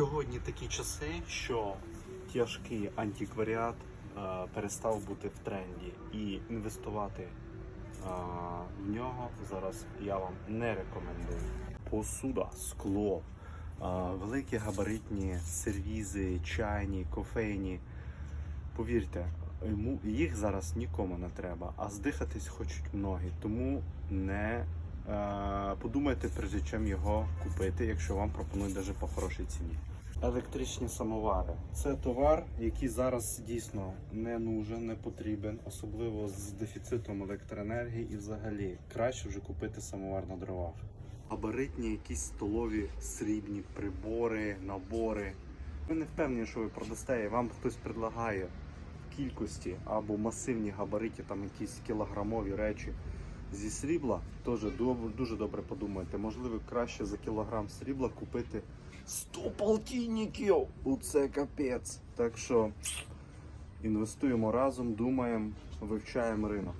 Сьогодні такі часи, що тяжкий антикваріат е, перестав бути в тренді, і інвестувати е, в нього зараз я вам не рекомендую. Посуда, скло, е, великі габаритні сервізи, чайні, кофейні. Повірте, їх зараз нікому не треба, а здихатись хочуть многі. Тому не подумайте, прежде чим його купити, якщо вам пропонують даже по хорошій ціні. Електричні самовари це товар, який зараз дійсно не нужен, не потрібен, особливо з дефіцитом електроенергії і взагалі краще вже купити самовар на дровах. Габаритні якісь столові срібні прибори, набори. Ви не впевнені, що ви продасте, і вам хтось предлагає в кількості або масивні габариті, там якісь кілограмові речі зі срібла, теж дуже добре подумайте. Можливо, краще за кілограм срібла купити 100 полтинників. Оце капець. Так що інвестуємо разом, думаємо, вивчаємо ринок.